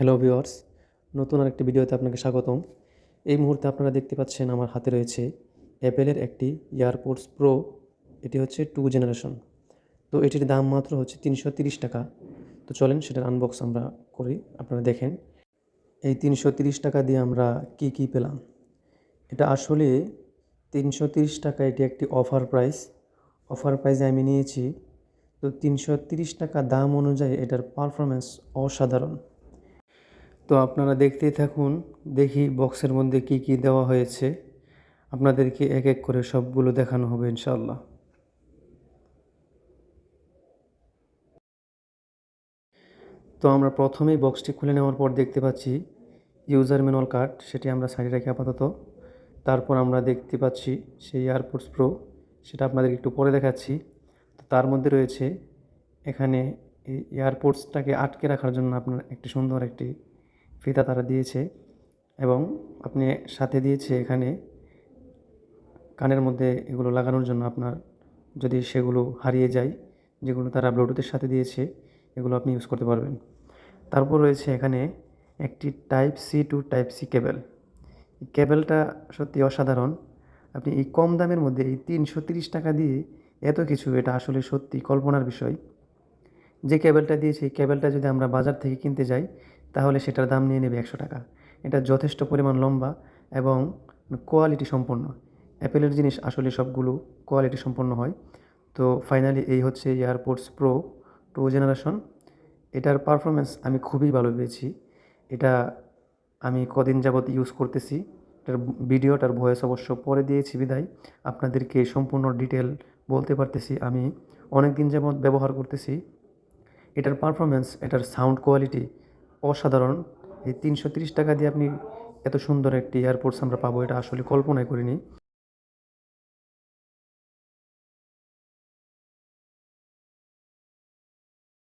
Hello viewers নতুন আরেকটি ভিডিওতে আপনাকে স্বাগতম। এই মুহূর্তে আপনারা দেখতে পাচ্ছেন আমার হাতে রয়েছে অ্যাপেলের একটি এয়ারপোর্টস প্রো এটি হচ্ছে টু জেনারেশন তো এটির দাম মাত্র হচ্ছে তিনশো তিরিশ টাকা। তো চলেন সেটার আনবক্স আমরা করি, আপনারা দেখেন। এই তিনশো তিরিশ টাকা দিয়ে আমরা কি কি পেলাম? এটা আসলে তিনশো তিরিশ টাকা এটি একটি অফার প্রাইস অফার প্রাইসে আমি নিয়েছি। তো তিনশো তিরিশ টাকা দাম অনুযায়ী এটার পারফরমেন্স অসাধারণ। তো আপনারা দেখতেই থাকুন, দেখি বক্সের মধ্যে কি কি দেওয়া হয়েছে। আপনাদেরকে এক এক করে সবগুলো দেখানো হবে ইনশাল্লাহ তো আমরা প্রথমেই বক্সটি খুলে নেওয়ার পর দেখতে পাচ্ছি ইউজার ম্যানুয়াল কার্ড, সেটি আমরা সাইডে রাখি আপাতত। তারপর আমরা দেখতে পাচ্ছি সেই এয়ারপোর্টস প্রো সেটা আপনাদের একটু পরে দেখাচ্ছি। তো তার মধ্যে রয়েছে এখানে এই এয়ারপোর্টসটাকে আটকে রাখার জন্য আপনার একটি সুন্দর একটি ফিতা তারা দিয়েছে এবং আপনি সাথে দিয়েছে এখানে কানের মধ্যে এগুলো লাগানোর জন্য আপনার যদি সেগুলো হারিয়ে যায়, যেগুলো তারা ব্লুটুথের সাথে দিয়েছে, এগুলো আপনি ইউজ করতে পারবেন। তারপর রয়েছে এখানে একটি type C to type C cable কেবলটা সত্যি অসাধারণ। আপনি এই কম দামের মধ্যে এই তিনশো তিরিশ টাকা দিয়ে এত কিছু, এটা আসলে সত্যি কল্পনার বিষয়। যে কেবেলটা দিয়েছে, এই কেবেলটা যদি আমরা বাজার থেকে কিনতে যাই তাহলে সেটার দাম নিয়ে নেবে একশো টাকা। এটা যথেষ্ট পরিমাণ লম্বা এবং কোয়ালিটি সম্পন্ন। অ্যাপেলের জিনিস আসলে সবগুলো কোয়ালিটি সম্পন্ন হয়। তো ফাইনালি এই হচ্ছে এয়ারপোর্টস প্রো টু জেনারেশন এটার পারফরমেন্স আমি খুবই ভালো পেয়েছি। এটা আমি কদিন যাবৎ ইউজ করতেছি। এটার ভিডিওটার ভয়েস অবশ্য পরে দিয়েছি বিদায়। আপনাদেরকে সম্পূর্ণ ডিটেল বলতে পারতেছি। আমি অনেক দিন যাবৎ ব্যবহার করতেছি। এটার পারফরমেন্স এটার সাউন্ড কোয়ালিটি অসাধারণ। এই তিনশো তিরিশ টাকা দিয়ে আপনি এত সুন্দর একটি এয়ারপোর্টস আমরা পাবো, এটা আসলে কল্পনাই করিনি।